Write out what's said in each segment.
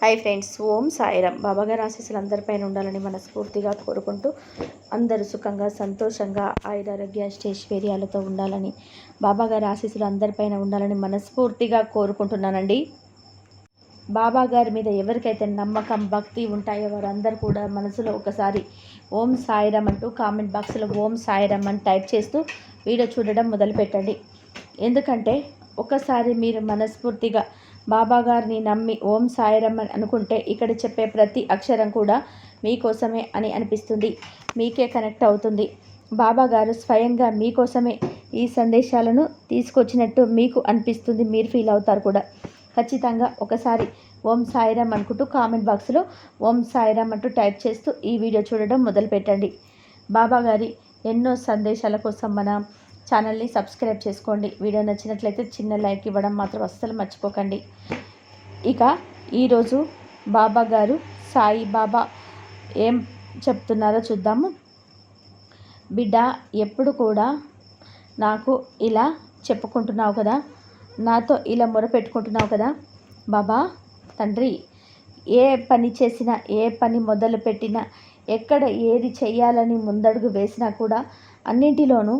Hi friends ఓం సాయిరామ్. బాబాగారి ఆశీస్సులు అందరిపైన ఉండాలని మనస్ఫూర్తిగా కోరుకుంటూ అందరూ సుఖంగా సంతోషంగా ఆయురారోగ్య ఐశ్వర్యాలతో ఉండాలని బాబాగారి ఆశీస్సులు అందరిపైన ఉండాలని మనస్ఫూర్తిగా కోరుకుంటున్నానండి. బాబా గారి మీద ఎవరికైతే నమ్మకం భక్తి ఉంటాయో వారందరూ కూడా మనసులో ఒకసారి ఓం సాయిరామ్ అంటూ కామెంట్ బాక్స్లో ఓం సాయిరామ్ అని టైప్ చేస్తూ వీడియో చూడడం మొదలుపెట్టండి. ఎందుకంటే ఒకసారి మీరు మనస్ఫూర్తిగా బాబా గారిని నమ్మి ఓం సాయిరామ్ అని అనుకుంటే ఇక్కడ చెప్పే ప్రతి అక్షరం కూడా మీకోసమే అని అనిపిస్తుంది. మీకే కనెక్ట్ అవుతుంది. బాబాగారు స్వయంగా మీకోసమే ఈ సందేశాలను తీసుకొచ్చినట్టు మీకు అనిపిస్తుంది. మీరు ఫీల్ అవుతారు కూడా. ఖచ్చితంగా ఒకసారి ఓం సాయిరామ్ అనుకుంటూ కామెంట్ బాక్స్లో ఓం సాయిరామ్ అంటూ టైప్ చేస్తూ ఈ వీడియో చూడడం మొదలుపెట్టండి. బాబాగారి ఎన్నో సందేశాల కోసం మన ఛానల్ని సబ్స్క్రైబ్ చేసుకోండి. వీడియో నచ్చినట్లయితే చిన్న లైక్ ఇవ్వడం మాత్రం అస్సలు మర్చిపోకండి. ఇక ఈరోజు బాబా గారు సాయి బాబా ఏం చెప్తున్నారో చూద్దాము. బిడ్డ ఎప్పుడు కూడా నాకు ఇలా చెప్పుకుంటున్నావు కదా? నాతో ఇలా మొరపెట్టుకుంటున్నావు కదా? బాబా తండ్రి ఏ పని చేసినా ఏ పని మొదలు పెట్టినా ఎక్కడ ఏది చేయాలని ముందడుగు వేసినా కూడా అన్నింటిలోనూ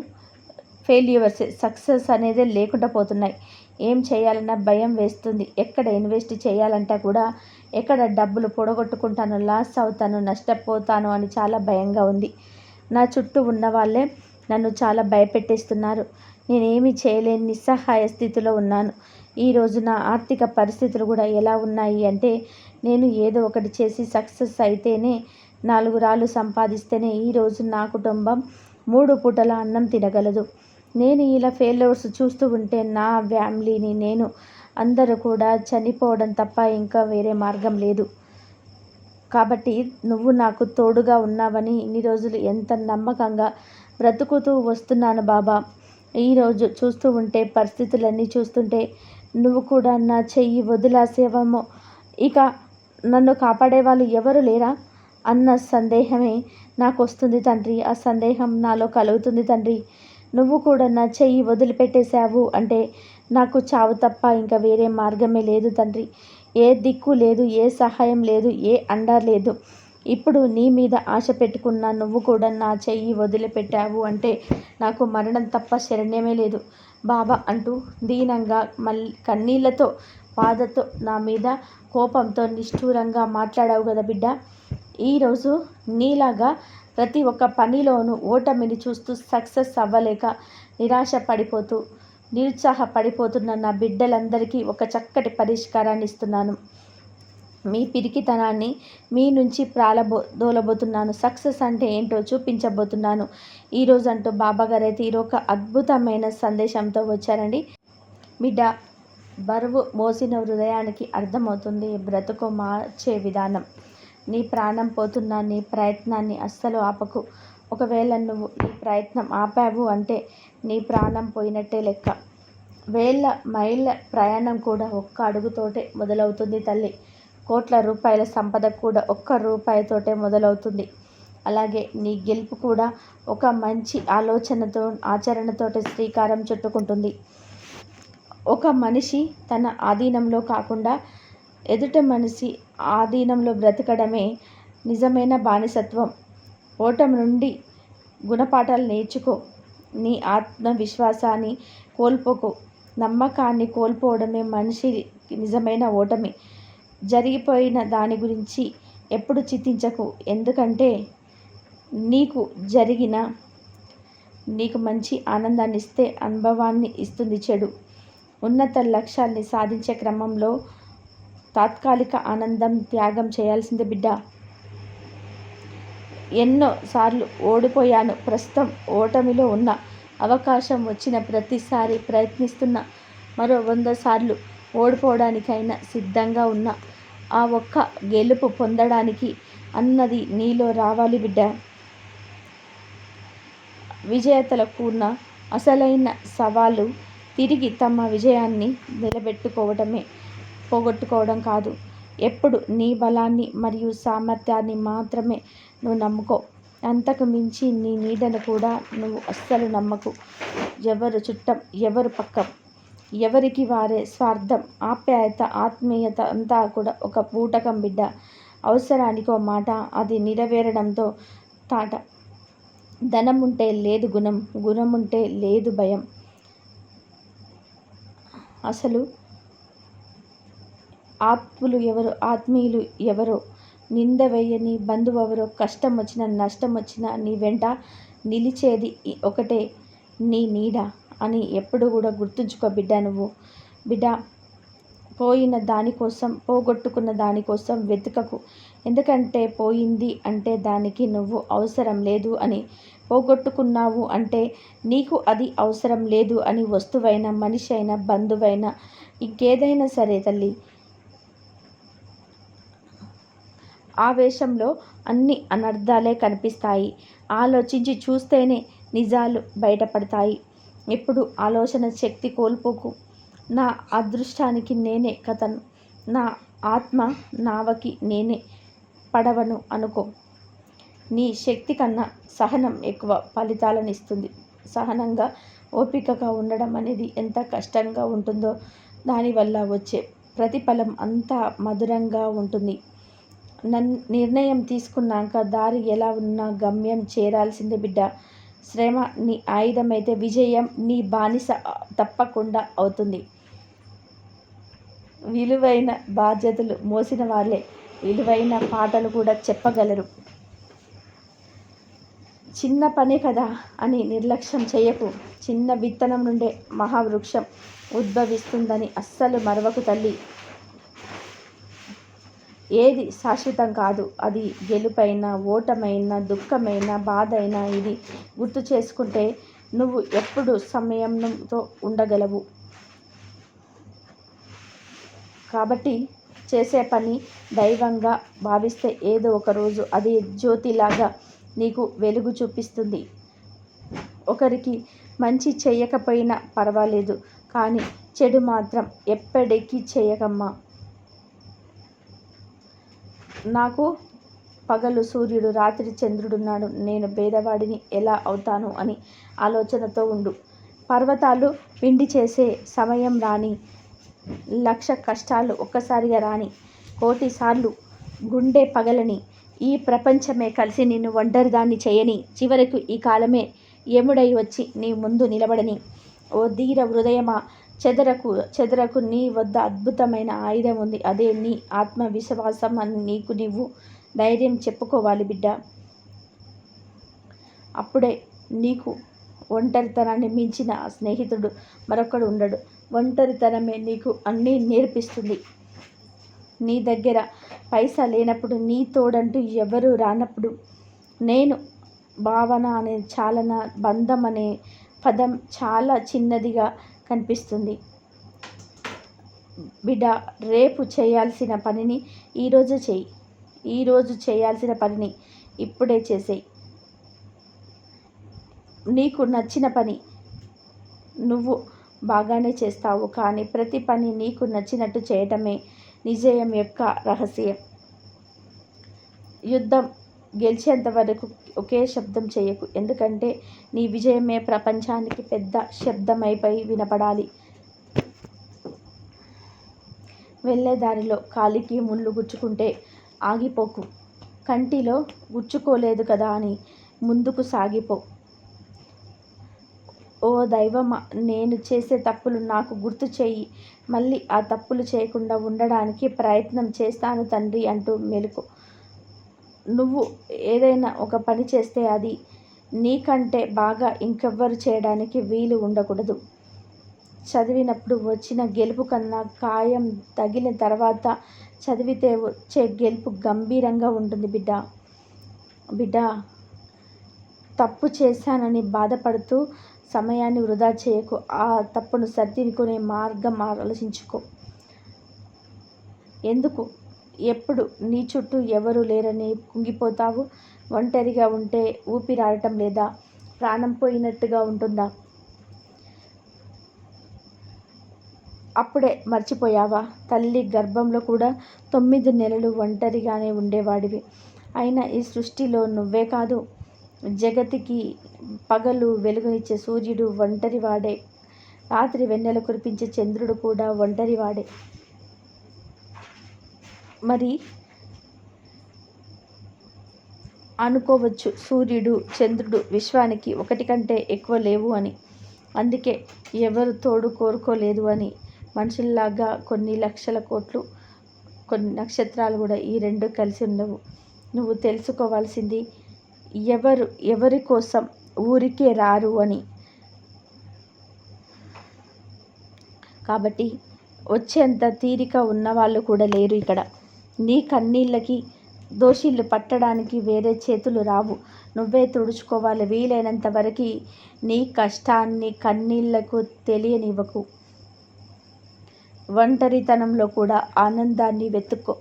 ఫెయిల్యూవర్స్ సక్సెస్ అనేది లేకుండా పోతున్నాయి. ఏం చేయాలన్నా భయం వేస్తుంది. ఎక్కడ ఇన్వెస్ట్ చేయాలంటే కూడా ఎక్కడ డబ్బులు పొడగొట్టుకుంటాను లాస్ అవుతాను నష్టపోతాను అని చాలా భయంగా ఉంది. నా చుట్టూ ఉన్న వాళ్ళే నన్ను చాలా భయపెట్టేస్తున్నారు. నేనేమి చేయలేని నిస్సహాయ స్థితిలో ఉన్నాను. ఈరోజు నా ఆర్థిక పరిస్థితులు కూడా ఎలా ఉన్నాయి అంటే నేను ఏదో ఒకటి చేసి సక్సెస్ అయితేనే నాలుగు రాళ్ళు సంపాదిస్తేనే ఈరోజు నా కుటుంబం మూడు పూటల అన్నం తినగలదు. నేను ఇలా ఫెయిల్యూర్స్ చూస్తూ ఉంటే నా ఫ్యామిలీని నేను అందరూ కూడా చనిపోవడం తప్ప ఇంకా వేరే మార్గం లేదు. కాబట్టి నువ్వు నాకు తోడుగా ఉన్నావని ఇన్ని రోజులు ఎంత నమ్మకంగా బ్రతుకుతూ వస్తున్నాను బాబా. ఈరోజు చూస్తూ ఉంటే పరిస్థితులన్నీ చూస్తుంటే నువ్వు కూడా నా చెయ్యి వదిలాసేవమో. ఇక నన్ను కాపాడే వాళ్ళు ఎవరు లేరా? అన్న సందేహమే నాకు వస్తుంది తండ్రి. ఆ సందేహం నాలో కలుగుతుంది తండ్రి. నువ్వు కూడా నా చెయ్యి వదిలిపెట్టేశావు అంటే నాకు చావు తప్ప ఇంకా వేరే మార్గమే లేదు తండ్రి. ఏ దిక్కు లేదు ఏ సహాయం లేదు ఏ అండా లేదు. ఇప్పుడు నీ మీద ఆశ పెట్టుకున్న నువ్వు కూడా నా చెయ్యి వదిలిపెట్టావు అంటే నాకు మరణం తప్ప శరణ్యమే లేదు. బాబా అంటూ దీనంగా మళ్ళీ కన్నీళ్ళతో బాధతో నా మీద కోపంతో నిష్ఠూరంగా మాట్లాడావు కదా బిడ్డ. ఈరోజు నీలాగా ప్రతి ఒక్క పనిలోనూ ఓటమిని చూస్తూ సక్సెస్ అవ్వలేక నిరాశ పడిపోతూ నిరుత్సాహపడిపోతున్న నా బిడ్డలందరికీ ఒక చక్కటి పరిష్కారాన్ని ఇస్తున్నాను. మీ పిరికితనాన్ని మీ నుంచి ప్రాలబో దోలబోతున్నాను సక్సెస్ అంటే ఏంటో చూపించబోతున్నాను. ఈరోజు అంటూ బాబాగారు అయితే ఈరోజు ఒక అద్భుతమైన సందేశంతో వచ్చారండి. బిడ్డ బరువు మోసిన హృదయానికి అర్థమవుతుంది బ్రతుకు మార్చే విధానం. నీ ప్రాణం పోతున్న నీ ప్రయత్నాన్ని అస్సలు ఆపకు. ఒకవేళ నువ్వు నీ ప్రయత్నం ఆపావు అంటే నీ ప్రాణం పోయినట్టే లెక్క. వేల మైళ్ళ ప్రయాణం కూడా ఒక్క అడుగుతోటే మొదలవుతుంది తల్లి. కోట్ల రూపాయల సంపద కూడా ఒక్క రూపాయితోటే మొదలవుతుంది. అలాగే నీ గెలుపు కూడా ఒక మంచి ఆలోచనతో ఆచరణతోటి శ్రీకారం చుట్టుకుంటుంది. ఒక మనిషి తన ఆధీనంలో కాకుండా ఎదుట మనిషి ఆధీనంలో బ్రతకడమే నిజమైన బానిసత్వం. ఓటమి నుండి గుణపాఠాలు నేర్చుకో. నీ ఆత్మవిశ్వాసాన్ని కోల్పోకు. నమ్మకాన్ని కోల్పోవడమే మనిషి నిజమైన ఓటమి. జరిగిపోయిన దాని గురించి ఎప్పుడు చింతించకు ఎందుకంటే నీకు జరిగిన నీకు మంచి ఆనందాన్ని ఇస్తే అనుభవాన్ని ఇస్తుంది చెడు. ఉన్నత లక్ష్యాన్ని సాధించే క్రమంలో తాత్కాలిక ఆనందం త్యాగం చేయాల్సిందే బిడ్డ. ఎన్నో సార్లు ఓడిపోయాను. ప్రస్తుతం ఓటమిలో ఉన్న అవకాశం వచ్చిన ప్రతిసారి ప్రయత్నిస్తున్న మరో వంద సార్లు ఓడిపోవడానికైనా సిద్ధంగా ఉన్న ఆ ఒక్క గెలుపు పొందడానికి అన్నది నీలో రావాలి బిడ్డ. విజేతలకు ఉన్న అసలైన సవాలు తిరిగి తమ విజయాన్ని నిలబెట్టుకోవటమే. పోగొట్టుకోవడం కాదు. ఎప్పుడు నీ బలాన్ని మరియు సామర్థ్యాన్ని మాత్రమే నువ్వు నమ్ముకో. అంతకు మించి నీ నీడను కూడా నువ్వు అస్సలు నమ్మకు. ఎవరు చుట్టం ఎవరు పక్కం. ఎవరికి వారే స్వార్థం ఆప్యాయత ఆత్మీయత అంతా కూడా ఒక పూటకం బిడ్డ. అవసరానికి ఒక మాట అది నెరవేరడంతో తాట. ధనం ఉంటే లేదు గుణం గుణం ఉంటే లేదు భయం. అసలు ఆత్ములు ఎవరు ఆత్మీయులు ఎవరో? నింద వేయని బంధువు ఎవరో కష్టం వచ్చినా నష్టం వచ్చినా నీ వెంట నిలిచేది ఒకటే నీ నీడ అని ఎప్పుడు కూడా గుర్తుంచుకో బిడ్డ నువ్వు. బిడ్డ పోయిన దానికోసం పోగొట్టుకున్న దానికోసం వెతుకకు. ఎందుకంటే పోయింది అంటే దానికి నువ్వు అవసరం లేదు అని. పోగొట్టుకున్నావు అంటే నీకు అది అవసరం లేదు అని వస్తువైన మనిషి అయినా బంధువైనా ఇంకేదైనా సరే తల్లి. ఆవేశంలో అన్ని అనర్థాలే కనిపిస్తాయి. ఆలోచించి చూస్తేనే నిజాలు బయటపడతాయి. ఎప్పుడు ఆలోచన శక్తి కోల్పోకు. నా అదృష్టానికి నేనే కథను. నా ఆత్మ నావకి నేనే పడవను అనుకో. నీ శక్తి కన్నా సహనం ఎక్కువ ఫలితాలను ఇస్తుంది సహనంగా ఓపికగా ఉండడం అనేది ఎంత కష్టంగా ఉంటుందో దానివల్ల వచ్చే ప్రతిఫలం అంత మధురంగా ఉంటుంది. నన్ నిర్ణయం తీసుకున్నాక దారి ఎలా ఉన్నా గమ్యం చేరాల్సిందే బిడ్డ. శ్రమ నీ ఆయుధమైతే విజయం నీ బానిస తప్పకుండా అవుతుంది. విలువైన బాధ్యతలు మోసిన వాళ్ళే. విలువైన పాటలు కూడా చెప్పగలరు. చిన్న పనే కదా అని నిర్లక్ష్యం చేయకు. చిన్న విత్తనం నుండే మహావృక్షం ఉద్భవిస్తుందని అస్సలు మరవకు తల్లి. ఏది శాశ్వతం కాదు. అది గెలుపైన ఓటమైన దుఃఖమైన బాధ అయినా ఇది గుర్తు చేసుకుంటే నువ్వు ఎప్పుడు సమయంతో ఉండగలవు. కాబట్టి చేసే పని దైవంగా భావిస్తే ఏదో ఒక రోజు అది జ్యోతిలాగా నీకు వెలుగు చూపిస్తుంది. ఒకరికి మంచి చేయకపోయినా పర్వాలేదు కానీ చెడు మాత్రం ఎప్పటికీ చేయకమ్మా. నాకు పగలు సూర్యుడు రాత్రి చంద్రుడున్నాడు నేను పేదవాడిని ఎలా అవుతాను అని ఆలోచనతో ఉండు. పర్వతాలు పిండి చేసే సమయం రాని లక్ష కష్టాలు ఒక్కసారిగా రాని కోటిసార్లు గుండె పగలని ఈ ప్రపంచమే కలిసి నిన్ను ఒంటరిదాన్ని చేయని చివరకు ఈ కాలమే ఏముడై వచ్చి నీ ముందు నిలబడని. ఓ ధీర హృదయమా చెదరకు చెదరకు నీ వద్ద అద్భుతమైన ఆయుధం ఉంది. అదే నీ ఆత్మవిశ్వాసం అని నీకు నీవు ధైర్యం చెప్పుకోవాలి బిడ్డ. అప్పుడే నీకు ఒంటరితనాన్ని మించిన స్నేహితుడు మరొకడు ఉండడు. ఒంటరితనమే నీకు అన్నీ నేర్పిస్తుంది. నీ దగ్గర పైసా లేనప్పుడు నీ తోడంటూ ఎవరు రానప్పుడు నేను భావన అనే చాలన బంధం అనే పదం చాలా చిన్నదిగా కనిపిస్తుంది. బిడ్డ రేపు చేయాల్సిన పనిని ఈరోజు చేయి. ఈరోజు చేయాల్సిన పనిని ఇప్పుడే చేసేయి. నీకు నచ్చిన పని నువ్వు బాగానే చేస్తావు కానీ ప్రతి పని నీకు నచ్చినట్టు చేయటమే నిజయం యొక్క రహస్యం. యుద్ధం గెలిచేంత వరకు ఒకే శబ్దం చేయకు. ఎందుకంటే నీ విజయమే ప్రపంచానికి పెద్ద శబ్దమైపై వినపడాలి. వెళ్ళే దారిలో కాలికి ముళ్ళు గుచ్చుకుంటే ఆగిపోకు. కంటిలో గుచ్చుకోలేదు కదా అని ముందుకు సాగిపో. ఓ దైవమా నేను చేసే తప్పులు నాకు గుర్తు చేయి. మళ్ళీ ఆ తప్పులు చేయకుండా ఉండడానికి ప్రయత్నం చేస్తాను తండ్రి అంటూ మెలకు నువ్వు ఏదైనా ఒక పని చేస్తే అది నీకంటే బాగా ఇంకెవ్వరు చేయడానికి వీలు ఉండకూడదు. చదివినప్పుడు వచ్చిన గెలుపు కన్నా కాయం తగిలిన తర్వాత చదివితే వచ్చే గెలుపు గంభీరంగా ఉంటుంది బిడ్డ. బిడ్డ తప్పు చేశానని బాధపడుతూ సమయాన్ని వృధా చేయకు. ఆ తప్పును సర్దినుకునే మార్గం ఆలోచించుకో. ఎందుకు? ఎప్పుడు నీ చుట్టూ ఎవరు లేరని కుంగిపోతావు? ఒంటరిగా ఉంటే ఊపిరాడటం లేదా? ప్రాణం పోయినట్టుగా ఉంటుందా? అప్పుడే మర్చిపోయావా? తల్లి గర్భంలో కూడా తొమ్మిది నెలలు ఒంటరిగానే ఉండేవాడివి. అయినా ఈ సృష్టిలో నువ్వే కాదు. జగతికి పగలు వెలుగునిచ్చే సూర్యుడు ఒంటరివాడే. రాత్రి వెన్నెల కురిపించే చంద్రుడు కూడా ఒంటరివాడే. మరి అనుకోవచ్చు. సూర్యుడు చంద్రుడు విశ్వానికి ఒకటి కంటే ఎక్కువ లేవు అని. అందుకే ఎవరు తోడు కోరుకోలేదు అని. మనుషుల్లాగా కొన్ని లక్షల కోట్లు కొన్ని నక్షత్రాలు కూడా ఈ రెండు కలిసి ఉండవు. నువ్వు తెలుసుకోవాల్సింది ఎవరు ఎవరి కోసం ఊరికే రారు అని. కాబట్టి వచ్చేంత తీరిక ఉన్నవాళ్ళు కూడా లేరు ఇక్కడ. నీ కన్నీళ్ళకి దోషిళ్ళు పట్టడానికి వేరే చేతులు రావు. నువ్వే తుడుచుకోవాలి. వీలైనంత వరకు నీ కష్టాన్ని కన్నీళ్ళకు తెలియనివ్వకు. ఒంటరితనంలో కూడా ఆనందాన్ని వెతుక్కో.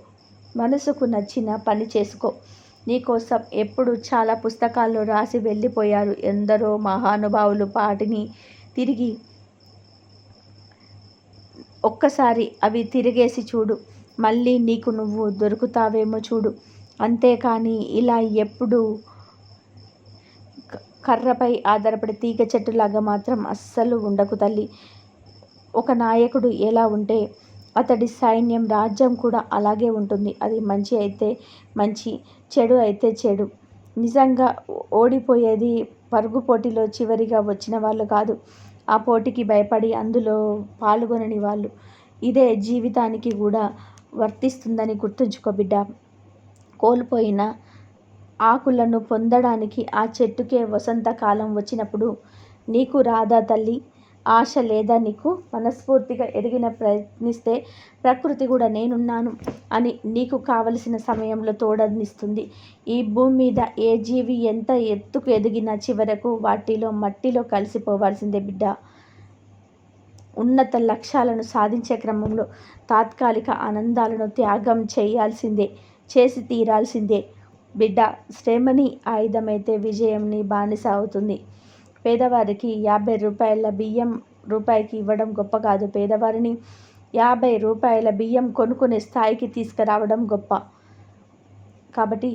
మనసుకు నచ్చిన పని చేసుకో. నీకోసం ఎప్పుడు చాలా పుస్తకాల్లో రాసి వెళ్ళిపోయారు ఎందరో మహానుభావులు పాటిని తిరిగి ఒక్కసారి అవి తిరిగేసి చూడు. మళ్ళీ నీకు నువ్వు దొరుకుతావేమో చూడు. అంతేకాని ఇలా ఎప్పుడు కర్రపై ఆధారపడి తీగ చెట్టులాగా మాత్రం అస్సలు ఉండకు తల్లి. ఒక నాయకుడు ఎలా ఉంటే అతడి సైన్యం రాజ్యం కూడా అలాగే ఉంటుంది. అది మంచి అయితే మంచి చెడు అయితే చెడు. నిజంగా ఓడిపోయేది పరుగు పోటీలో చివరిగా వచ్చిన వాళ్ళు కాదు. ఆ పోటీకి భయపడి అందులో పాల్గొనని వాళ్ళు. ఇదే జీవితానికి కూడా వర్తిస్తుందని గుర్తుంచుకో బిడ్డ. కోల్పోయిన ఆకులను పొందడానికి ఆ చెట్టుకే వసంతకాలం వచ్చినప్పుడు నీకు రాదా తల్లి? ఆశ లేదా నీకు? మనస్ఫూర్తిగా ఎదిగిన ప్రయత్నిస్తే ప్రకృతి కూడా నేనున్నాను అని నీకు కావలసిన సమయంలో తోడనిస్తుంది. ఈ భూమి మీద ఏ జీవి ఎంత ఎత్తుకు ఎదిగినా చివరకు వాటిలో మట్టిలో కలిసిపోవాల్సిందే బిడ్డ. ఉన్నత లక్ష్యాలను సాధించే క్రమంలో తాత్కాలిక ఆనందాలను త్యాగం చేయాల్సిందే చేసి తీరాల్సిందే. బిడ్డ శ్రమని ఆయుధమైతే విజయంని బానిస అవుతుంది. పేదవారికి యాభై రూపాయల బియ్యం రూపాయికి ఇవ్వడం గొప్ప కాదు. పేదవారిని యాభై రూపాయల బియ్యం కొనుక్కునే స్థాయికి తీసుకురావడం గొప్ప. కాబట్టి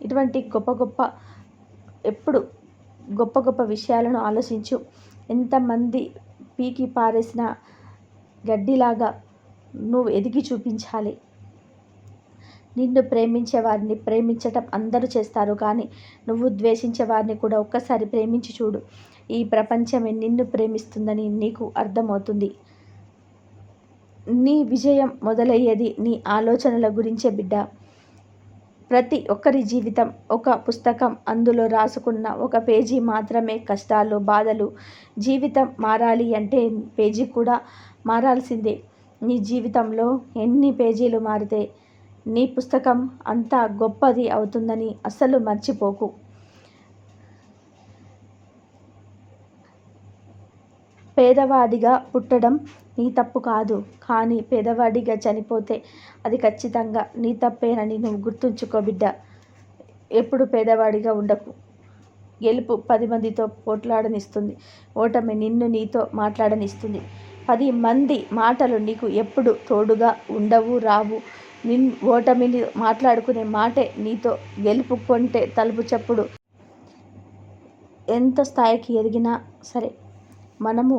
ఇటువంటి గొప్ప గొప్ప ఎప్పుడు గొప్ప గొప్ప విషయాలను ఆలోచించు. ఎంతమంది పీకి పారేసిన గడ్డిలాగా నువ్వు ఎదిగి చూపించాలి. నిన్ను ప్రేమించే వారిని ప్రేమించటం అందరూ చేస్తారు కానీ నువ్వు ద్వేషించే వారిని కూడా ఒక్కసారి ప్రేమించి చూడు. ఈ ప్రపంచమే నిన్ను ప్రేమిస్తుందని నీకు అర్థమవుతుంది. నీ విజయం మొదలయ్యేది నీ ఆలోచనల గురించే బిడ్డ. ప్రతి ఒక్కరి జీవితం ఒక పుస్తకం అందులో రాసుకున్న ఒక పేజీ మాత్రమే కష్టాలు బాధలు. జీవితం మారాలి అంటే పేజీ కూడా మారాల్సిందే. నీ జీవితంలో ఎన్ని పేజీలు మారితే నీ పుస్తకం అంత గొప్పది అవుతుందని అస్సలు మర్చిపోకు. పేదవాడిగా పుట్టడం నీ తప్పు కాదు. కానీ పేదవాడిగా చనిపోతే అది ఖచ్చితంగా నీ తప్పేనని నువ్వు గుర్తుంచుకో బిడ్డ. ఎప్పుడు పేదవాడిగా ఉండకు. గెలుపు పది మందితో పోట్లాడనిస్తుంది. ఓటమి నిన్ను నీతో మాట్లాడనిస్తుంది. పది మంది మాటలు నీకు ఎప్పుడు తోడుగా ఉండవు రావు. నిన్ ఓటమిని మాట్లాడుకునే మాటే నీతో గెలుపు కొంటే తలుపు చప్పుడు. ఎంత స్థాయికి ఎదిగినా సరే మనము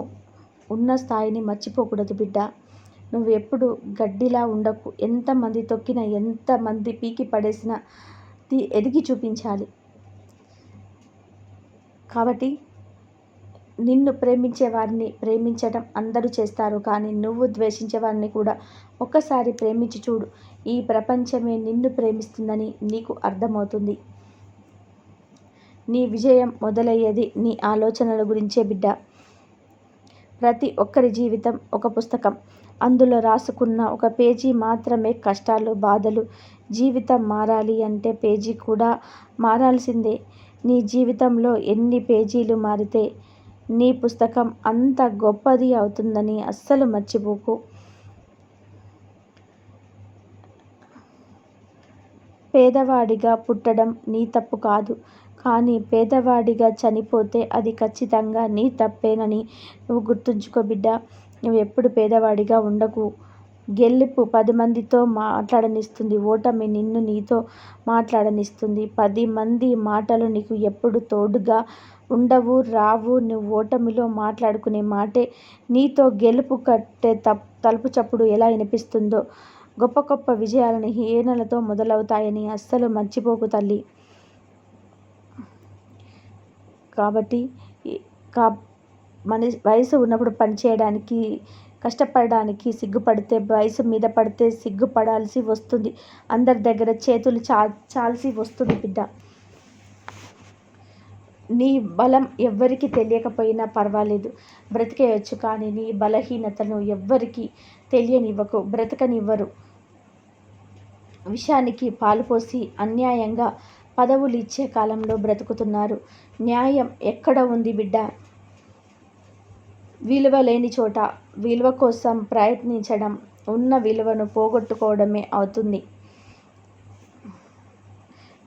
ఉన్న స్థాయిని మర్చిపోకూడదు బిడ్డ. నువ్వు ఎప్పుడు గడ్డిలా ఉండకు. ఎంతమంది తొక్కినా ఎంతమంది పీకి పడేసినా ఎదిగి చూపించాలి. కాబట్టి నిన్ను ప్రేమించే వారిని ప్రేమించడం అందరూ చేస్తారు. కానీ నువ్వు ద్వేషించే వారిని కూడా ఒక్కసారి ప్రేమించి చూడు. ఈ ప్రపంచమే నిన్ను ప్రేమిస్తుందని నీకు అర్థమవుతుంది. నీ విజయం మొదలయ్యేది నీ ఆలోచనల గురించే బిడ్డ. ప్రతి ఒక్కరి జీవితం ఒక పుస్తకం. అందులో రాసుకున్న ఒక పేజీ మాత్రమే కష్టాలు బాధలు జీవితం మారాలి అంటే పేజీ కూడా మారాల్సిందే. నీ జీవితంలో ఎన్ని పేజీలు మారితే నీ పుస్తకం అంత గొప్పది అవుతుందని అస్సలు మర్చిపోకు. పేదవాడిగా పుట్టడం నీ తప్పు కాదు. కానీ పేదవాడిగా చనిపోతే అది ఖచ్చితంగా నీ తప్పేనని నువ్వు గుర్తుంచుకో బిడ్డ. నువ్వు ఎప్పుడు పేదవాడిగా ఉండకు. గెలుపు పది మందితో మాట్లాడనిస్తుంది. ఓటమి నిన్ను నీతో మాట్లాడనిస్తుంది. పది మంది మాటలు నీకు ఎప్పుడు తోడుగా ఉండవు రావు. నువ్వు ఓటమిలో మాట్లాడుకునే మాటే నీతో గెలుపు కట్టే తలుపు చప్పుడు ఎలా వినిపిస్తుందో గొప్ప గొప్ప విజయాలని హీనలతో మొదలవుతాయని అస్సలు మర్చిపోకు తల్లి. కాబట్టి కా మన వయసు ఉన్నప్పుడు పనిచేయడానికి కష్టపడడానికి సిగ్గుపడితే వయసు మీద పడితే సిగ్గుపడాల్సి వస్తుంది. అందరి దగ్గర చేతులు చా చాల్సి వస్తుంది బిడ్డ. నీ బలం ఎవ్వరికి తెలియకపోయినా పర్వాలేదు. బ్రతికేయచ్చు కానీ నీ బలహీనతను ఎవ్వరికి తెలియనివ్వకు బ్రతకనివ్వరు. విషానికి పాలుపోసి అన్యాయంగా పదవులు ఇచ్చే కాలంలో బ్రతుకుతున్నారు. న్యాయం ఎక్కడ ఉంది బిడ్డ? విలువ లేని చోట విలువ కోసం ప్రయత్నించడం ఉన్న విలువను పోగొట్టుకోవడమే అవుతుంది.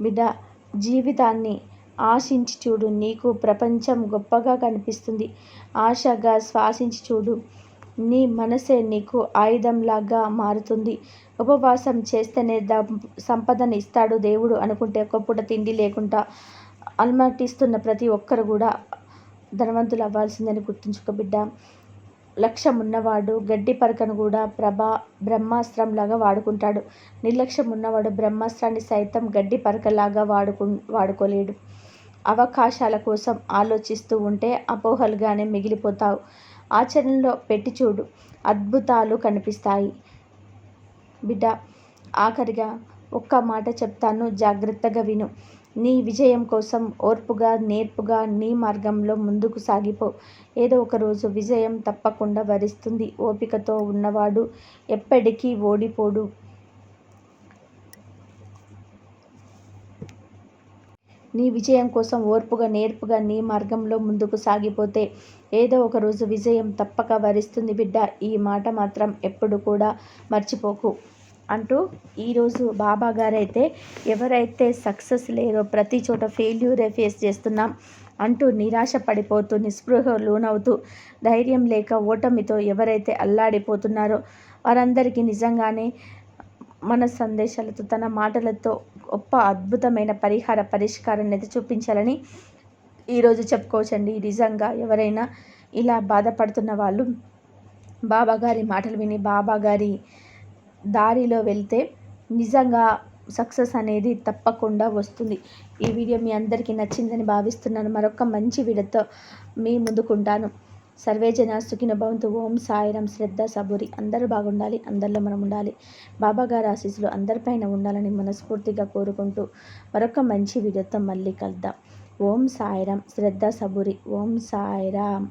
బిడ్డ జీవితాన్ని ఆశించి చూడు. నీకు ప్రపంచం గొప్పగా కనిపిస్తుంది. ఆశగా శ్వాసించి చూడు. నీ మనసే నీకు ఆయుధంలాగా మారుతుంది. ఉపవాసం చేస్తేనే ద సంపదను ఇస్తాడు దేవుడు అనుకుంటే ఒక్క తిండి లేకుండా అల్మటిస్తున్న ప్రతి ఒక్కరు కూడా ధనవంతులు అవ్వాల్సిందని గుర్తుంచుకో బిడ్డ. లక్ష్యం ఉన్నవాడు గడ్డి పరకను కూడా ప్రభా బ్రహ్మాస్త్రంలాగా వాడుకుంటాడు. నిర్లక్ష్యం ఉన్నవాడు బ్రహ్మాస్త్రాన్ని సైతం గడ్డి పరకలాగా వాడుకు వాడుకోలేడు. అవకాశాల కోసం ఆలోచిస్తూ ఉంటే అపోహలుగానే మిగిలిపోతావు. ఆచరణలో పెట్టి చూడు. అద్భుతాలు కనిపిస్తాయి. బిడ్డ ఆఖరిగా ఒక్క మాట చెప్తాను జాగ్రత్తగా విను. నీ విజయం కోసం ఓర్పుగా నేర్పుగా నీ మార్గంలో ముందుకు సాగిపో. ఏదో ఒక రోజు విజయం తప్పకుండా వరిస్తుంది. ఓపికతో ఉన్నవాడు ఎప్పటికీ ఓడిపోడు. నీ విజయం కోసం ఓర్పుగా నేర్పుగా నీ మార్గంలో ముందుకు సాగిపోతే ఏదో ఒక రోజు విజయం తప్పక వరిస్తుంది బిడ్డ. ఈ మాట మాత్రం ఎప్పుడు కూడా మర్చిపోకు. అంటూ ఈరోజు బాబా గారైతే ఎవరైతే సక్సెస్ లేరో ప్రతి చోట ఫెయిల్యూరే ఫేస్ చేస్తున్నాం అంటూ నిరాశ పడిపోతూ నిస్పృహ లోనవుతూ ధైర్యం లేక ఓటమితో ఎవరైతే అల్లాడిపోతున్నారో వారందరికీ నిజంగానే మన సందేశాలతో తన మాటలతో గొప్ప అద్భుతమైన పరిహార పరిష్కారాన్ని అయితే చూపించాలని ఈరోజు చెప్పుకోవచ్చండి. నిజంగా ఎవరైనా ఇలా బాధపడుతున్న వాళ్ళు బాబా గారి మాటలు విని బాబా గారి దారిలో వెళ్తే నిజంగా సక్సెస్ అనేది తప్పకుండా వస్తుంది. ఈ వీడియో మీ అందరికీ నచ్చిందని భావిస్తున్నాను. మరొక మంచి వీడియోతో మీ ముందుకుంటాను. సర్వేజన సుఖిన భవంతు. ఓం సాయిరం. శ్రద్ధ సబురి. అందరూ బాగుండాలి. అందరిలో మనం ఉండాలి. బాబాగారి ఆశీస్సులు అందరిపైన ఉండాలని మనస్ఫూర్తిగా కోరుకుంటూ మరొక మంచి వీడియోతో మళ్ళీ కలుద్దాం. ఓం సాయిరం. శ్రద్ధ సబురి. ఓం సాయిరాం.